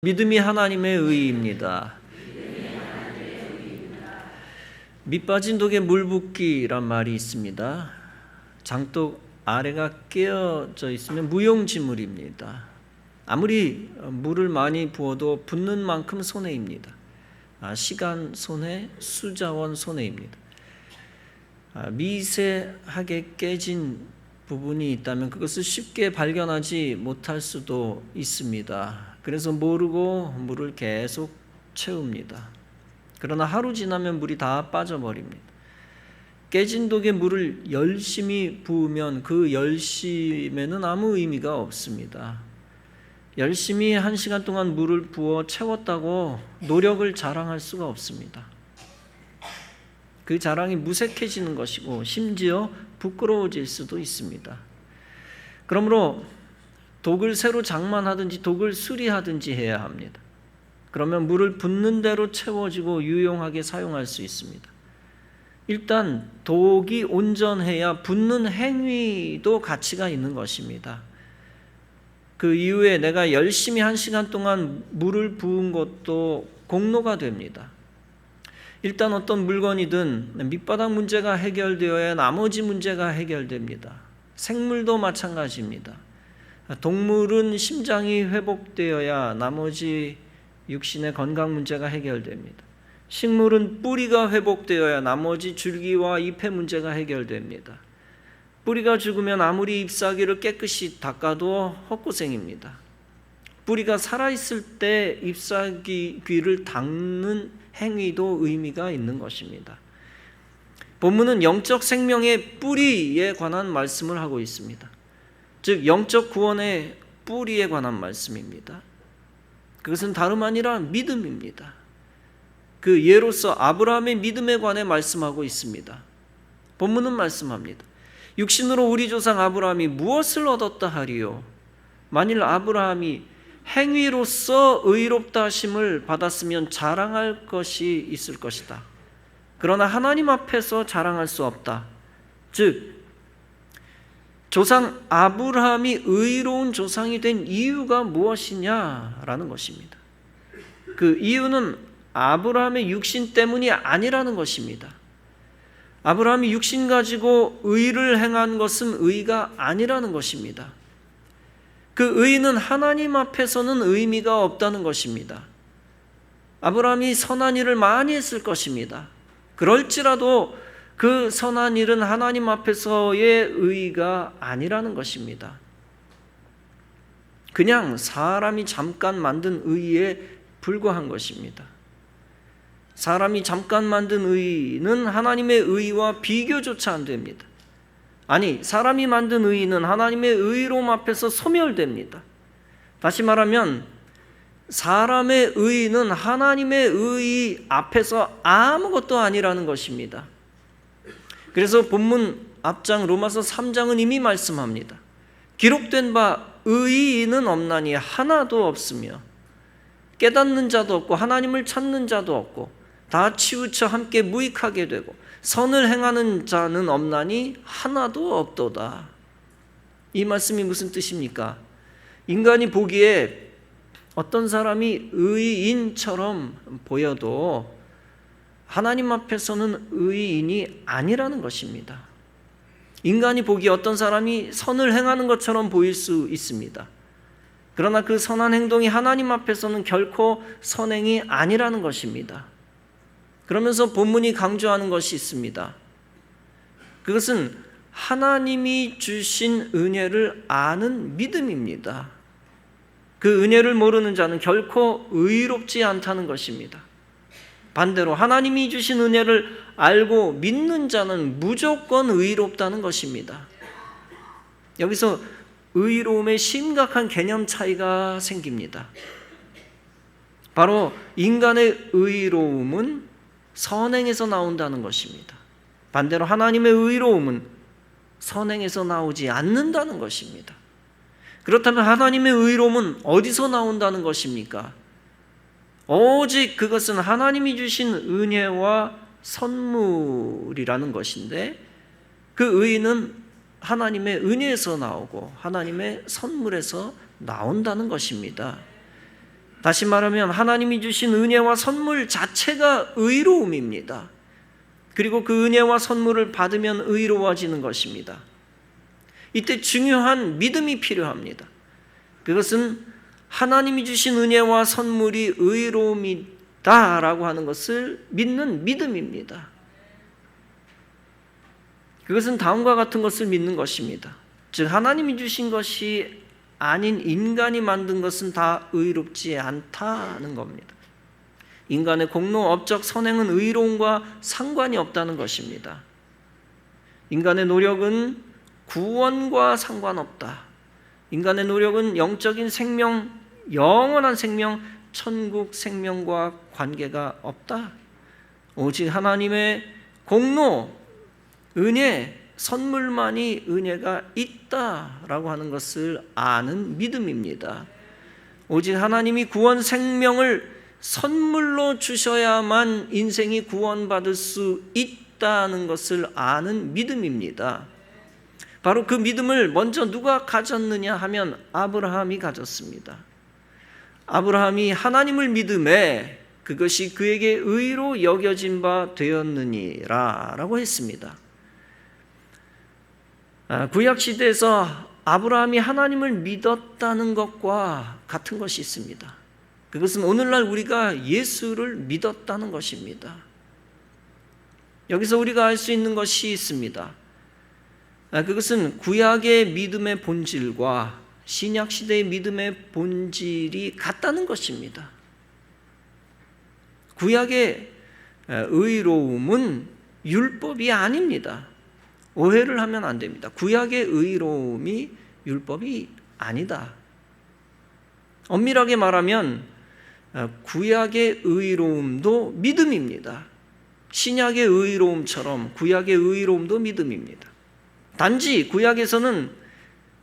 믿음이 하나님의 의입니다. 밑 빠진 독에 물 붓기란 말이 있습니다. 장독 아래가 깨어져 있으면 무용지물입니다. 아무리 물을 많이 부어도 붓는 만큼 손해입니다. 아, 시간 손해, 수자원 손해입니다. 아, 미세하게 깨진 부분이 있다면 그것을 쉽게 발견하지 못할 수도 있습니다. 그래서 모르고 물을 계속 채웁니다. 그러나 하루 지나면 물이 다 빠져버립니다. 깨진 독에 물을 열심히 부으면 그 열심에는 아무 의미가 없습니다. 열심히 한 시간 동안 물을 부어 채웠다고 노력을 자랑할 수가 없습니다. 그 자랑이 무색해지는 것이고 심지어 부끄러워질 수도 있습니다. 그러므로 독을 새로 장만하든지 독을 수리하든지 해야 합니다. 그러면 물을 붓는 대로 채워지고 유용하게 사용할 수 있습니다. 일단 독이 온전해야 붓는 행위도 가치가 있는 것입니다. 그 이후에 내가 열심히 한 시간 동안 물을 부은 것도 공로가 됩니다. 일단 어떤 물건이든 밑바닥 문제가 해결되어야 나머지 문제가 해결됩니다. 생물도 마찬가지입니다. 동물은 심장이 회복되어야 나머지 육신의 건강 문제가 해결됩니다. 식물은 뿌리가 회복되어야 나머지 줄기와 잎의 문제가 해결됩니다. 뿌리가 죽으면 아무리 잎사귀를 깨끗이 닦아도 헛고생입니다. 뿌리가 살아있을 때 잎사귀를 닦는 행위도 의미가 있는 것입니다. 본문은 영적 생명의 뿌리에 관한 말씀을 하고 있습니다. 즉 영적 구원의 뿌리에 관한 말씀입니다. 그것은 다름 아니라 믿음입니다. 그 예로서 아브라함의 믿음에 관해 말씀하고 있습니다. 본문은 말씀합니다. 육신으로 우리 조상 아브라함이 무엇을 얻었다 하리요? 만일 아브라함이 행위로서 의롭다 하심을 받았으면 자랑할 것이 있을 것이다. 그러나 하나님 앞에서 자랑할 수 없다. 즉 조상 아브라함이 의로운 조상이 된 이유가 무엇이냐라는 것입니다. 그 이유는 아브라함의 육신 때문이 아니라는 것입니다. 아브라함이 육신 가지고 의를 행한 것은 의가 아니라는 것입니다. 그 의는 하나님 앞에서는 의미가 없다는 것입니다. 아브라함이 선한 일을 많이 했을 것입니다. 그럴지라도 그 선한 일은 하나님 앞에서의 의가 아니라는 것입니다. 그냥 사람이 잠깐 만든 의에 불과한 것입니다. 사람이 잠깐 만든 의는 하나님의 의와 비교조차 안 됩니다. 아니, 사람이 만든 의는 하나님의 의로움 앞에서 소멸됩니다. 다시 말하면 사람의 의는 하나님의 의 앞에서 아무것도 아니라는 것입니다. 그래서 본문 앞장 로마서 3장은 이미 말씀합니다. 기록된 바 의인은 없나니 하나도 없으며 깨닫는 자도 없고 하나님을 찾는 자도 없고 다 치우쳐 함께 무익하게 되고 선을 행하는 자는 없나니 하나도 없도다. 이 말씀이 무슨 뜻입니까? 인간이 보기에 어떤 사람이 의인처럼 보여도 하나님 앞에서는 의인이 아니라는 것입니다. 인간이 보기에 어떤 사람이 선을 행하는 것처럼 보일 수 있습니다. 그러나 그 선한 행동이 하나님 앞에서는 결코 선행이 아니라는 것입니다. 그러면서 본문이 강조하는 것이 있습니다. 그것은 하나님이 주신 은혜를 아는 믿음입니다. 그 은혜를 모르는 자는 결코 의롭지 않다는 것입니다. 반대로 하나님이 주신 은혜를 알고 믿는 자는 무조건 의롭다는 것입니다. 여기서 의로움의 심각한 개념 차이가 생깁니다. 바로 인간의 의로움은 선행에서 나온다는 것입니다. 반대로 하나님의 의로움은 선행에서 나오지 않는다는 것입니다. 그렇다면 하나님의 의로움은 어디서 나온다는 것입니까? 오직 그것은 하나님이 주신 은혜와 선물이라는 것인데 그 의는 하나님의 은혜에서 나오고 하나님의 선물에서 나온다는 것입니다. 다시 말하면 하나님이 주신 은혜와 선물 자체가 의로움입니다. 그리고 그 은혜와 선물을 받으면 의로워지는 것입니다. 이때 중요한 믿음이 필요합니다. 그것은 하나님이 주신 은혜와 선물이 의로움이다라고 하는 것을 믿는 믿음입니다. 그것은 다음과 같은 것을 믿는 것입니다. 즉 하나님이 주신 것이 아닌 인간이 만든 것은 다 의롭지 않다는 겁니다. 인간의 공로, 업적, 선행은 의로움과 상관이 없다는 것입니다. 인간의 노력은 구원과 상관없다. 인간의 노력은 영적인 생명, 영원한 생명, 천국 생명과 관계가 없다. 오직 하나님의 공로, 은혜, 선물만이 은혜가 있다라고 하는 것을 아는 믿음입니다. 오직 하나님이 구원 생명을 선물로 주셔야만 인생이 구원받을 수 있다는 것을 아는 믿음입니다. 바로 그 믿음을 먼저 누가 가졌느냐 하면 아브라함이 가졌습니다. 아브라함이 하나님을 믿음에 그것이 그에게 의로 여겨진 바 되었느니라 라고 했습니다. 아, 구약 시대에서 아브라함이 하나님을 믿었다는 것과 같은 것이 있습니다. 그것은 오늘날 우리가 예수를 믿었다는 것입니다. 여기서 우리가 알 수 있는 것이 있습니다. 아, 그것은 구약의 믿음의 본질과 신약 시대의 믿음의 본질이 같다는 것입니다. 구약의 의로움은 율법이 아닙니다. 오해를 하면 안 됩니다. 구약의 의로움이 율법이 아니다. 엄밀하게 말하면 구약의 의로움도 믿음입니다. 신약의 의로움처럼 구약의 의로움도 믿음입니다. 단지 구약에서는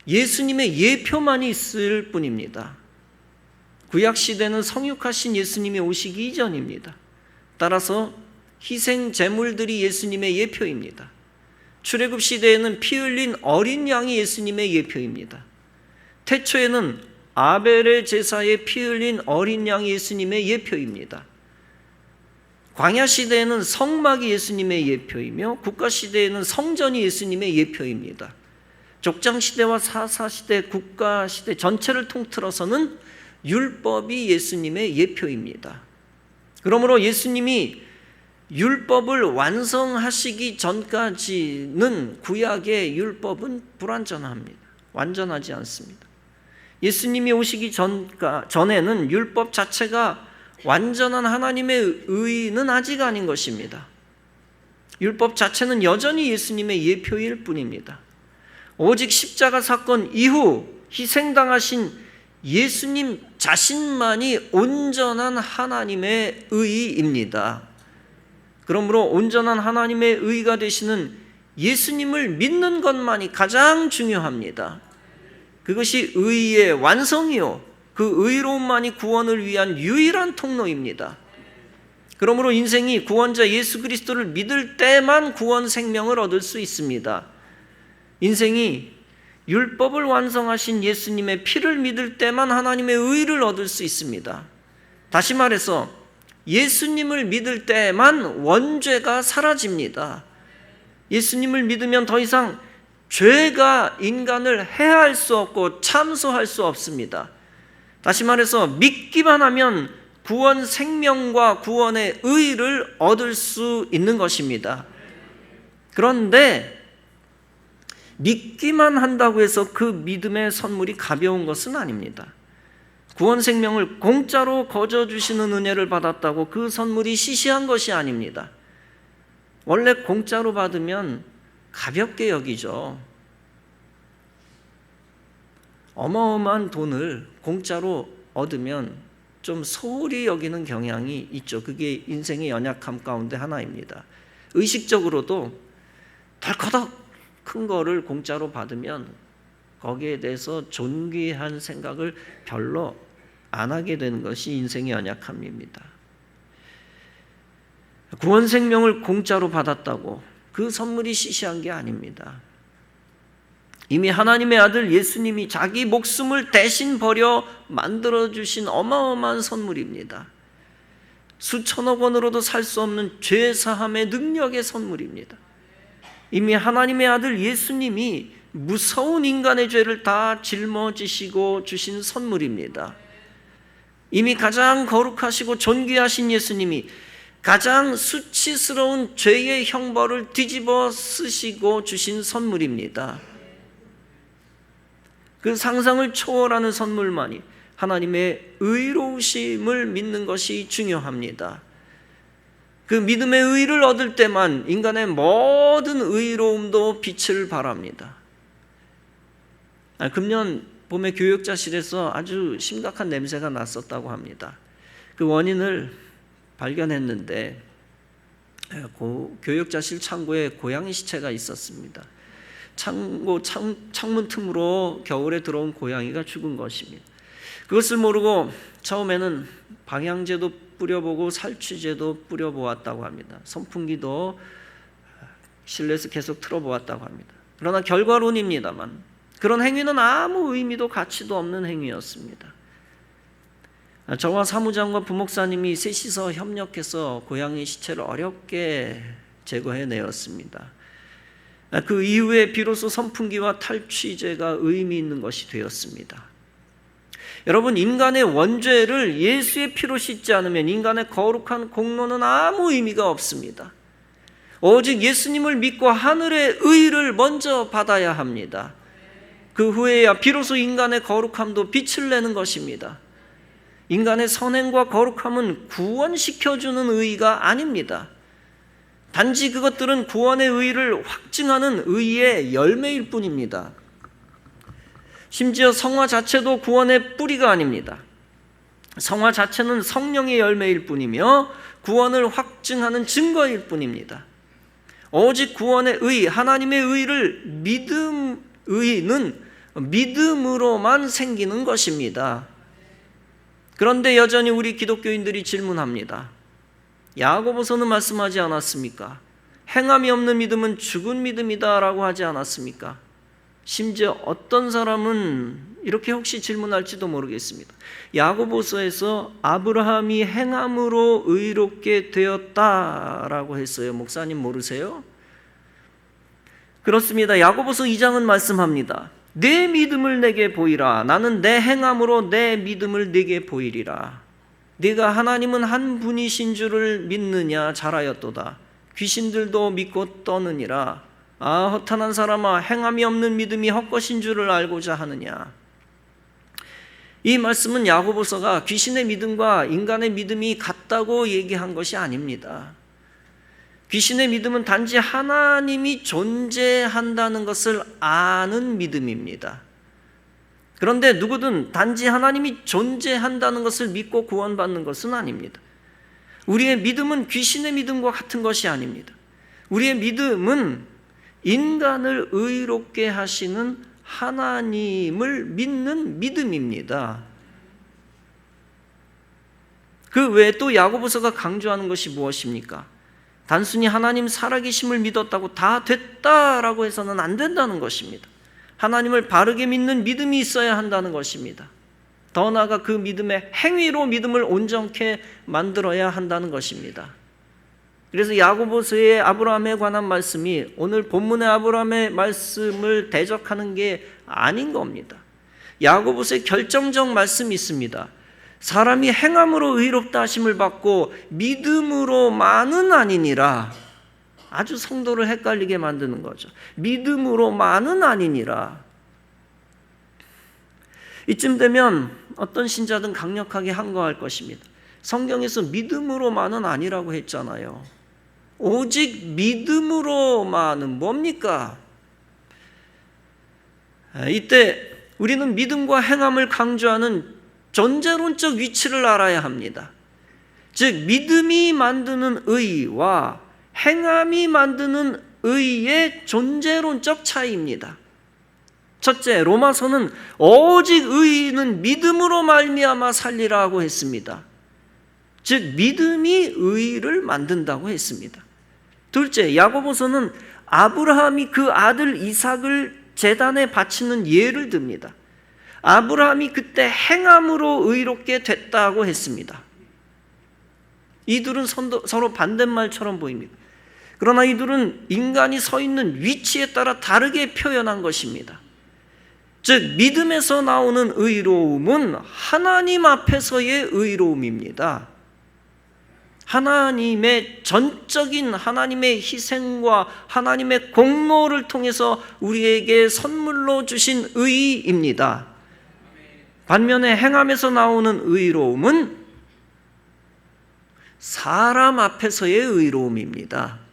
예수님의 예표만이 있을 뿐입니다. 구약 시대는 성육하신 예수님이 오시기 이전입니다. 따라서 희생 제물들이 예수님의 예표입니다. 출애굽 시대에는 피 흘린 어린 양이 예수님의 예표입니다. 태초에는 아벨의 제사에 피 흘린 어린 양이 예수님의 예표입니다. 광야 시대에는 성막이 예수님의 예표이며 국가 시대에는 성전이 예수님의 예표입니다. 족장 시대와 사사 시대, 국가 시대 전체를 통틀어서는 율법이 예수님의 예표입니다. 그러므로 예수님이 율법을 완성하시기 전까지는 구약의 율법은 불완전합니다. 완전하지 않습니다. 예수님이 오시기 전까, 전에는 율법 자체가 완전한 하나님의 의는 아직 아닌 것입니다. 율법 자체는 여전히 예수님의 예표일 뿐입니다. 오직 십자가 사건 이후 희생당하신 예수님 자신만이 온전한 하나님의 의입니다. 그러므로 온전한 하나님의 의가 되시는 예수님을 믿는 것만이 가장 중요합니다. 그것이 의의 완성이요. 그 의로움만이 구원을 위한 유일한 통로입니다. 그러므로 인생이 구원자 예수 그리스도를 믿을 때만 구원 생명을 얻을 수 있습니다. 인생이 율법을 완성하신 예수님의 피를 믿을 때만 하나님의 의를 얻을 수 있습니다. 다시 말해서 예수님을 믿을 때만 원죄가 사라집니다. 예수님을 믿으면 더 이상 죄가 인간을 해할 수 없고 참소할 수 없습니다. 다시 말해서 믿기만 하면 구원 생명과 구원의 의를 얻을 수 있는 것입니다. 그런데 믿기만 한다고 해서 그 믿음의 선물이 가벼운 것은 아닙니다. 구원 생명을 공짜로 거저 주시는 은혜를 받았다고 그 선물이 시시한 것이 아닙니다. 원래 공짜로 받으면 가볍게 여기죠. 어마어마한 돈을 공짜로 얻으면 좀 소홀히 여기는 경향이 있죠. 그게 인생의 연약함 가운데 하나입니다. 의식적으로도 덜커덕 큰 거를 공짜로 받으면 거기에 대해서 존귀한 생각을 별로 안 하게 되는 것이 인생의 연약함입니다. 구원 생명을 공짜로 받았다고 그 선물이 시시한 게 아닙니다. 이미 하나님의 아들 예수님이 자기 목숨을 대신 버려 만들어 주신 어마어마한 선물입니다. 수천억 원으로도 살 수 없는 죄 사함의 능력의 선물입니다. 이미 하나님의 아들 예수님이 무서운 인간의 죄를 다 짊어지시고 주신 선물입니다. 이미 가장 거룩하시고 존귀하신 예수님이 가장 수치스러운 죄의 형벌을 뒤집어 쓰시고 주신 선물입니다. 그 상상을 초월하는 선물만이 하나님의 의로우심을 믿는 것이 중요합니다. 그 믿음의 의를 얻을 때만 인간의 모든 의로움도 빛을 발합니다. 아, 금년 봄에 교육자실에서 아주 심각한 냄새가 났었다고 합니다. 그 원인을 발견했는데 고, 교육자실 창고에 고양이 시체가 있었습니다. 창고 창, 창문 틈으로 겨울에 들어온 고양이가 죽은 것입니다. 그것을 모르고 처음에는 방향제도 뿌려보고 살취제도 뿌려보았다고 합니다. 선풍기도 실내에서 계속 틀어보았다고 합니다. 그러나 결과론입니다만 그런 행위는 아무 의미도 가치도 없는 행위였습니다. 저와 사무장과 부목사님이 셋이서 협력해서 고양이 시체를 어렵게 제거해내었습니다. 그 이후에 비로소 선풍기와 탈취제가 의미 있는 것이 되었습니다. 여러분, 인간의 원죄를 예수의 피로 씻지 않으면 인간의 거룩한 공로는 아무 의미가 없습니다. 오직 예수님을 믿고 하늘의 의를 먼저 받아야 합니다. 그 후에야 비로소 인간의 거룩함도 빛을 내는 것입니다. 인간의 선행과 거룩함은 구원시켜주는 의가 아닙니다. 단지 그것들은 구원의 의를 확증하는 의의 열매일 뿐입니다. 심지어 성화 자체도 구원의 뿌리가 아닙니다. 성화 자체는 성령의 열매일 뿐이며 구원을 확증하는 증거일 뿐입니다. 오직 구원의 의, 하나님의 의를 믿음, 의는 믿음으로만 생기는 것입니다. 그런데 여전히 우리 기독교인들이 질문합니다. 야고보서는 말씀하지 않았습니까? 행함이 없는 믿음은 죽은 믿음이다라고 하지 않았습니까? 심지어 어떤 사람은 이렇게 혹시 질문할지도 모르겠습니다. 야고보서에서 아브라함이 행함으로 의롭게 되었다라고 했어요. 목사님 모르세요? 그렇습니다. 야고보서 2장은 말씀합니다. 내 믿음을 내게 보이라. 나는 내 행함으로 내 믿음을 내게 보이리라. 네가 하나님은 한 분이신 줄을 믿느냐 잘하였도다. 귀신들도 믿고 떠느니라. 아 허탄한 사람아 행함이 없는 믿음이 헛것인 줄을 알고자 하느냐. 이 말씀은 야고보서가 귀신의 믿음과 인간의 믿음이 같다고 얘기한 것이 아닙니다. 귀신의 믿음은 단지 하나님이 존재한다는 것을 아는 믿음입니다. 그런데 누구든 단지 하나님이 존재한다는 것을 믿고 구원받는 것은 아닙니다. 우리의 믿음은 귀신의 믿음과 같은 것이 아닙니다. 우리의 믿음은 인간을 의롭게 하시는 하나님을 믿는 믿음입니다. 그 외에 또 야고보서가 강조하는 것이 무엇입니까? 단순히 하나님 살아계심을 믿었다고 다 됐다라고 해서는 안 된다는 것입니다. 하나님을 바르게 믿는 믿음이 있어야 한다는 것입니다. 더 나아가 그 믿음의 행위로 믿음을 온전케 만들어야 한다는 것입니다. 그래서 야고보서의 아브라함에 관한 말씀이 오늘 본문의 아브라함의 말씀을 대적하는 게 아닌 겁니다. 야고보서의 결정적 말씀이 있습니다. 사람이 행함으로 의롭다 하심을 받고 믿음으로만은 아니니라. 아주 성도를 헷갈리게 만드는 거죠. 믿음으로만은 아니니라. 이쯤 되면 어떤 신자든 강력하게 항거할 것입니다. 성경에서 믿음으로만은 아니라고 했잖아요. 오직 믿음으로만은 뭡니까? 이때 우리는 믿음과 행함을 강조하는 존재론적 위치를 알아야 합니다. 즉, 믿음이 만드는 의와 행함이 만드는 의의 존재론적 차이입니다. 첫째, 로마서는 오직 의인은 믿음으로 말미암아 살리라고 했습니다. 즉 믿음이 의를 만든다고 했습니다. 둘째, 야고보서는 아브라함이 그 아들 이삭을 재단에 바치는 예를 듭니다. 아브라함이 그때 행함으로 의롭게 됐다고 했습니다. 이 둘은 서로 반대말처럼 보입니다. 그러나 이 둘은 인간이 서 있는 위치에 따라 다르게 표현한 것입니다. 즉, 믿음에서 나오는 의로움은 하나님 앞에서의 의로움입니다. 하나님의 전적인 하나님의 희생과 하나님의 공로를 통해서 우리에게 선물로 주신 의입니다. 반면에 행함에서 나오는 의로움은 사람 앞에서의 의로움입니다.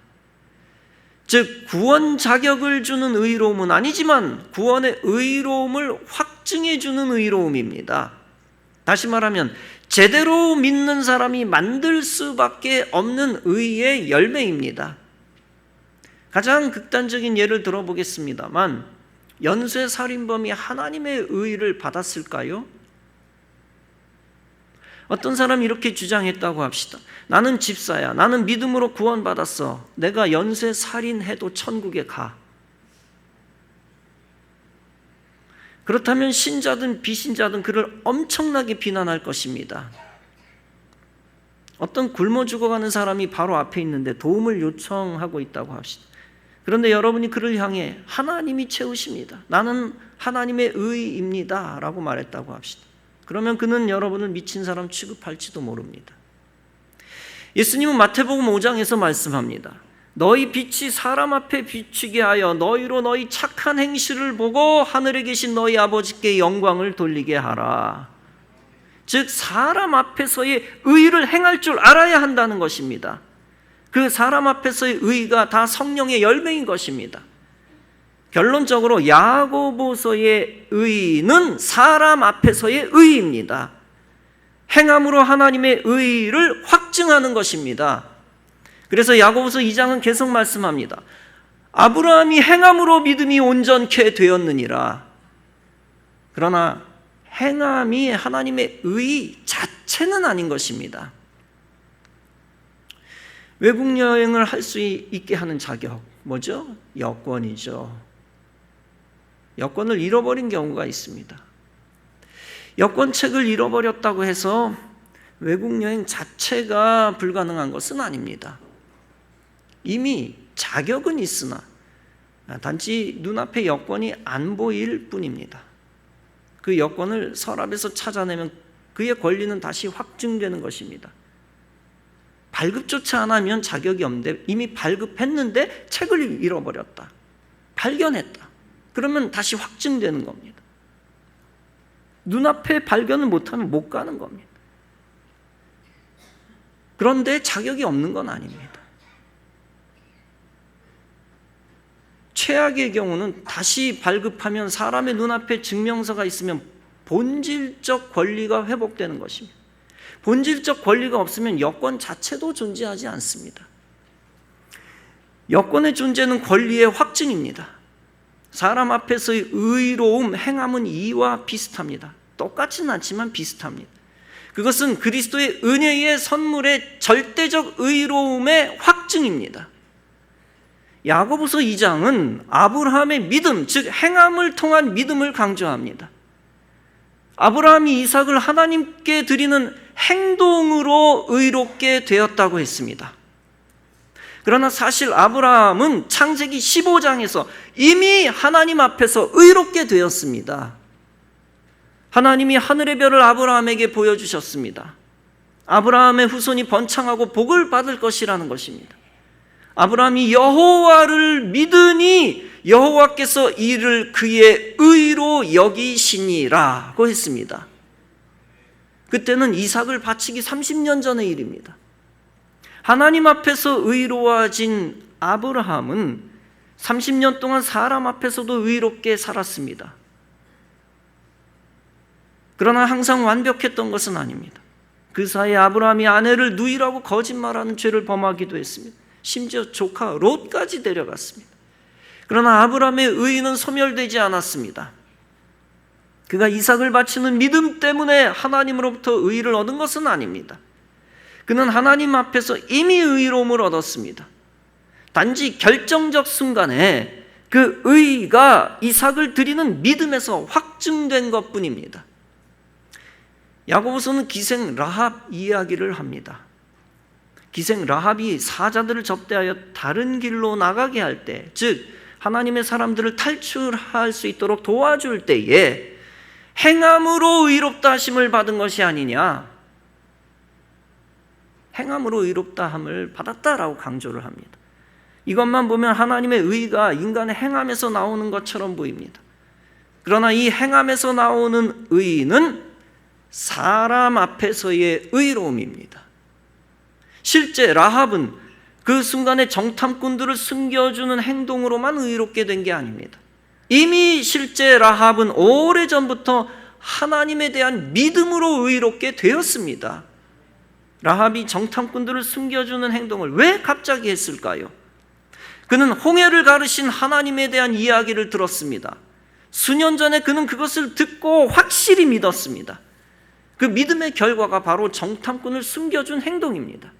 즉, 구원 자격을 주는 의로움은 아니지만 구원의 의로움을 확증해 주는 의로움입니다. 다시 말하면, 제대로 믿는 사람이 만들 수밖에 없는 의의 열매입니다. 가장 극단적인 예를 들어보겠습니다만, 연쇄 살인범이 하나님의 의를 받았을까요? 어떤 사람이 이렇게 주장했다고 합시다. 나는 집사야. 나는 믿음으로 구원받았어. 내가 연쇄 살인해도 천국에 가. 그렇다면 신자든 비신자든 그를 엄청나게 비난할 것입니다. 어떤 굶어 죽어가는 사람이 바로 앞에 있는데 도움을 요청하고 있다고 합시다. 그런데 여러분이 그를 향해 하나님이 채우십니다. 나는 하나님의 의입니다. 라고 말했다고 합시다. 그러면 그는 여러분을 미친 사람 취급할지도 모릅니다. 예수님은 마태복음 5장에서 말씀합니다. 너희 빛이 사람 앞에 비추게 하여 너희로 너희 착한 행실을 보고 하늘에 계신 너희 아버지께 영광을 돌리게 하라. 즉 사람 앞에서의 의를 행할 줄 알아야 한다는 것입니다. 그 사람 앞에서의 의가 다 성령의 열매인 것입니다. 결론적으로 야고보서의 의는 사람 앞에서의 의입니다. 행함으로 하나님의 의를 확증하는 것입니다. 그래서 야고보서 2장은 계속 말씀합니다. 아브라함이 행함으로 믿음이 온전케 되었느니라. 그러나 행함이 하나님의 의 자체는 아닌 것입니다. 외국 여행을 할 수 있게 하는 자격, 뭐죠? 여권이죠. 여권을 잃어버린 경우가 있습니다. 여권책을 잃어버렸다고 해서 외국 여행 자체가 불가능한 것은 아닙니다. 이미 자격은 있으나 단지 눈앞에 여권이 안 보일 뿐입니다. 그 여권을 서랍에서 찾아내면 그의 권리는 다시 확증되는 것입니다. 발급조차 안 하면 자격이 없는데 이미 발급했는데 책을 잃어버렸다. 발견했다. 그러면 다시 확증되는 겁니다. 눈앞에 발견을 못하면 못 가는 겁니다. 그런데 자격이 없는 건 아닙니다. 최악의 경우는 다시 발급하면 사람의 눈앞에 증명서가 있으면 본질적 권리가 회복되는 것입니다. 본질적 권리가 없으면 여권 자체도 존재하지 않습니다. 여권의 존재는 권리의 확증입니다. 사람 앞에서의 의로움, 행함은 이와 비슷합니다. 똑같지는 않지만 비슷합니다. 그것은 그리스도의 은혜의 선물의 절대적 의로움의 확증입니다. 야고보서 2장은 아브라함의 믿음, 즉 행함을 통한 믿음을 강조합니다. 아브라함이 이삭을 하나님께 드리는 행동으로 의롭게 되었다고 했습니다. 그러나 사실 아브라함은 창세기 15장에서 이미 하나님 앞에서 의롭게 되었습니다. 하나님이 하늘의 별을 아브라함에게 보여주셨습니다. 아브라함의 후손이 번창하고 복을 받을 것이라는 것입니다. 아브라함이 여호와를 믿으니 여호와께서 이를 그의 의로 여기시니라고 했습니다. 그때는 이삭을 바치기 30년 전의 일입니다. 하나님 앞에서 의로워진 아브라함은 30년 동안 사람 앞에서도 의롭게 살았습니다. 그러나 항상 완벽했던 것은 아닙니다. 그 사이에 아브라함이 아내를 누이라고 거짓말하는 죄를 범하기도 했습니다. 심지어 조카 롯까지 데려갔습니다. 그러나 아브라함의 의는 소멸되지 않았습니다. 그가 이삭을 바치는 믿음 때문에 하나님으로부터 의를 얻은 것은 아닙니다. 그는 하나님 앞에서 이미 의로움을 얻었습니다. 단지 결정적 순간에 그 의가 이삭을 드리는 믿음에서 확증된 것 뿐입니다. 야고보서는 기생 라합 이야기를 합니다. 기생 라합이 사자들을 접대하여 다른 길로 나가게 할 때, 즉 하나님의 사람들을 탈출할 수 있도록 도와줄 때에 행함으로 의롭다 하심을 받은 것이 아니냐. 행함으로 의롭다 함을 받았다라고 강조를 합니다. 이것만 보면 하나님의 의가 인간의 행함에서 나오는 것처럼 보입니다. 그러나 이 행함에서 나오는 의는 사람 앞에서의 의로움입니다. 실제 라합은 그 순간에 정탐꾼들을 숨겨주는 행동으로만 의롭게 된 게 아닙니다. 이미 실제 라합은 오래전부터 하나님에 대한 믿음으로 의롭게 되었습니다. 라합이 정탐꾼들을 숨겨주는 행동을 왜 갑자기 했을까요? 그는 홍해를 가르신 하나님에 대한 이야기를 들었습니다. 수년 전에 그는 그것을 듣고 확실히 믿었습니다. 그 믿음의 결과가 바로 정탐꾼을 숨겨준 행동입니다.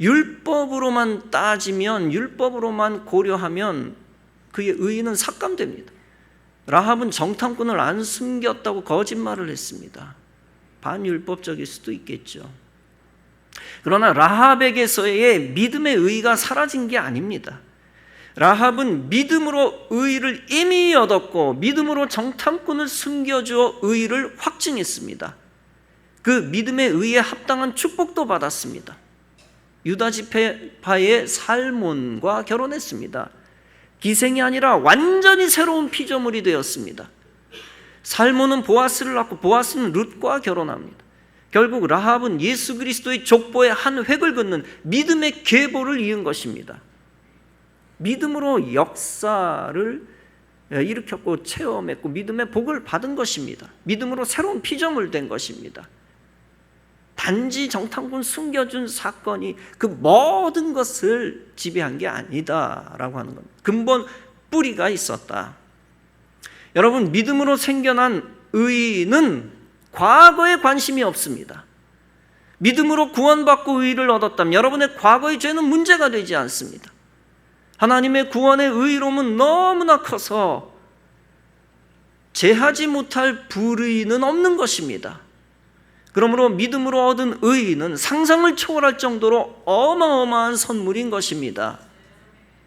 율법으로만 따지면, 율법으로만 고려하면 그의 의의는 삭감됩니다. 라합은 정탐꾼을 안 숨겼다고 거짓말을 했습니다. 반율법적일 수도 있겠죠. 그러나 라합에게서의 믿음의 의가 사라진 게 아닙니다. 라합은 믿음으로 의를 이미 얻었고 믿음으로 정탐꾼을 숨겨주어 의를 확증했습니다. 그 믿음의 의에 합당한 축복도 받았습니다. 유다 지파의 살몬과 결혼했습니다. 기생이 아니라 완전히 새로운 피조물이 되었습니다. 살몬은 보아스를 낳고 보아스는 룻과 결혼합니다. 결국 라합은 예수 그리스도의 족보의 한 획을 긋는 믿음의 계보를 이은 것입니다. 믿음으로 역사를 일으켰고 체험했고 믿음의 복을 받은 것입니다. 믿음으로 새로운 피조물 된 것입니다. 단지 정탐꾼 숨겨준 사건이 그 모든 것을 지배한 게 아니다라고 하는 겁니다. 근본 뿌리가 있었다. 여러분 믿음으로 생겨난 의는 과거에 관심이 없습니다. 믿음으로 구원받고 의를 얻었다면 여러분의 과거의 죄는 문제가 되지 않습니다. 하나님의 구원의 의로움은 너무나 커서 제하지 못할 불의는 없는 것입니다. 그러므로 믿음으로 얻은 의는 상상을 초월할 정도로 어마어마한 선물인 것입니다.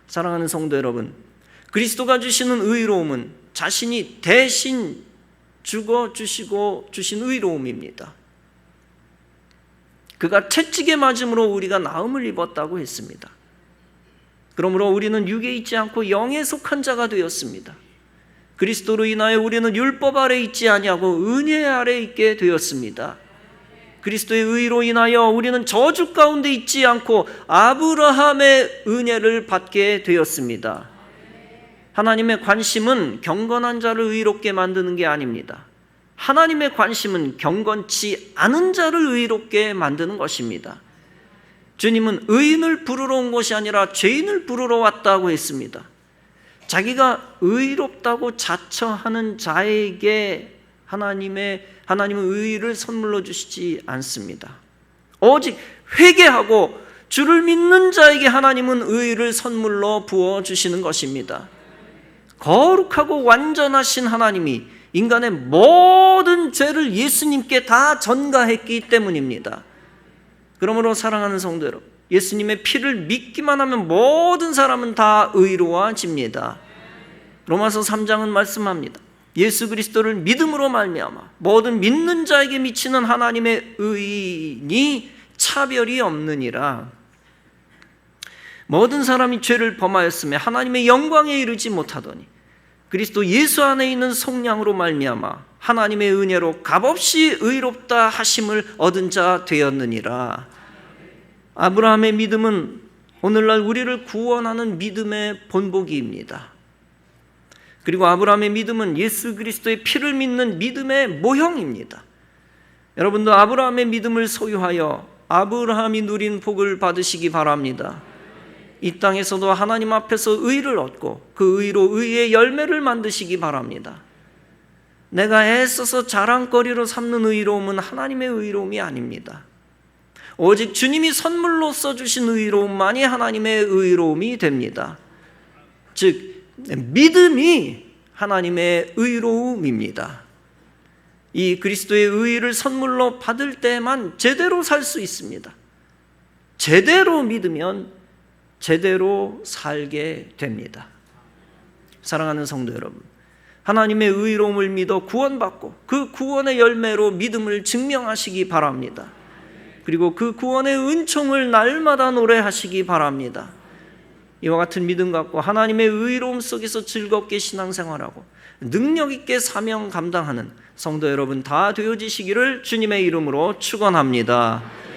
사랑하는 성도 여러분, 그리스도가 주시는 의로움은 자신이 대신 죽어 주시고 주신 의로움입니다. 그가 채찍에 맞음으로 우리가 나음을 입었다고 했습니다. 그러므로 우리는 육에 있지 않고 영에 속한 자가 되었습니다. 그리스도로 인하여 우리는 율법 아래 있지 아니하고 은혜 아래 있게 되었습니다. 그리스도의 의로 인하여 우리는 저주 가운데 있지 않고 아브라함의 은혜를 받게 되었습니다. 하나님의 관심은 경건한 자를 의롭게 만드는 게 아닙니다. 하나님의 관심은 경건치 않은 자를 의롭게 만드는 것입니다. 주님은 의인을 부르러 온 것이 아니라 죄인을 부르러 왔다고 했습니다. 자기가 의롭다고 자처하는 자에게 하나님의 하나님은 의를 선물로 주시지 않습니다. 오직 회개하고 주를 믿는 자에게 하나님은 의를 선물로 부어 주시는 것입니다. 거룩하고 완전하신 하나님이 인간의 모든 죄를 예수님께 다 전가했기 때문입니다. 그러므로 사랑하는 성도 여러분, 예수님의 피를 믿기만 하면 모든 사람은 다 의로워집니다. 로마서 3장은 말씀합니다. 예수 그리스도를 믿음으로 말미암아 모든 믿는 자에게 미치는 하나님의 의인이 차별이 없느니라. 모든 사람이 죄를 범하였으며 하나님의 영광에 이르지 못하더니 그리스도 예수 안에 있는 속량으로 말미암아 하나님의 은혜로 값없이 의롭다 하심을 얻은 자 되었느니라. 아브라함의 믿음은 오늘날 우리를 구원하는 믿음의 본보기입니다. 그리고 아브라함의 믿음은 예수 그리스도의 피를 믿는 믿음의 모형입니다. 여러분도 아브라함의 믿음을 소유하여 아브라함이 누린 복을 받으시기 바랍니다. 이 땅에서도 하나님 앞에서 의를 얻고 그 의로 의의 열매를 만드시기 바랍니다. 내가 애써서 자랑거리로 삼는 의로움은 하나님의 의로움이 아닙니다. 오직 주님이 선물로 써주신 의로움만이 하나님의 의로움이 됩니다. 즉 믿음이 하나님의 의로움입니다. 이 그리스도의 의를 선물로 받을 때만 제대로 살 수 있습니다. 제대로 믿으면 제대로 살게 됩니다. 사랑하는 성도 여러분, 하나님의 의로움을 믿어 구원받고 그 구원의 열매로 믿음을 증명하시기 바랍니다. 그리고 그 구원의 은총을 날마다 노래하시기 바랍니다. 이와 같은 믿음 갖고 하나님의 의로움 속에서 즐겁게 신앙생활하고 능력 있게 사명 감당하는 성도 여러분 다 되어지시기를 주님의 이름으로 축원합니다.